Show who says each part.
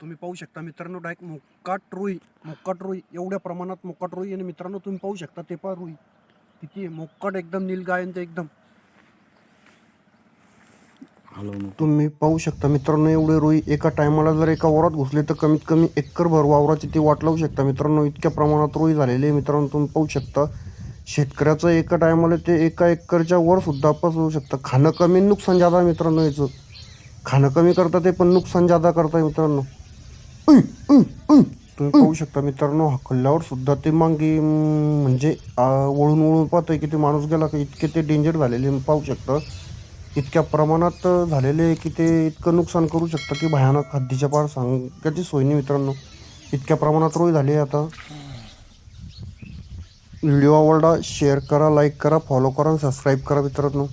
Speaker 1: तुम्ही पाहू शकता मित्रांनो डायरेक्ट मोकाट रुई मोकाट रुई एवढ्या प्रमाणात मोकाट रुई आणि मित्रांनो तुम्ही पाहू शकता ते पहा रुई. किती आहे मोकाट एकदम नीलगायन एकदम. तुम्ही पाहू शकता मित्रांनो एवढे रुई एका टायमाला जर एका वावरात घुसले तर कमीत कमी एकर भर वावराची ती वाट लावू शकता मित्रांनो. इतक्या प्रमाणात रुई झालेली आहे मित्रांनो तुम्ही पाहू शकता. शेतकऱ्याचं एका टायमाला ते एका एकरच्या वर सुद्धा पसरू शकतं. खाणं कमी नुकसान जादा मित्रांनो याचं. खाणं कमी करता ते पण नुकसान जादा करताय मित्रांनो. तुम्ही पाहू शकता मित्रांनो हकलल्यावर सुद्धा ते मागे अं, म्हणजे अं, वळून वळून पाहतोय की ते माणूस गेला का इतके ते डेंजर झालेले पाहू शकतं. इतक्या प्रमाणात झालेले आहे की ते इतकं नुकसान करू शकतं की भयानक हद्दीच्या पार सांगायची सोय नाही मित्रांनो. इतक्या प्रमाणात रोय झाली आहे आता. व्हिडिओ आवडला शेअर करा लाईक करा फॉलो करा आणि सबस्क्राईब करा मित्रांनो.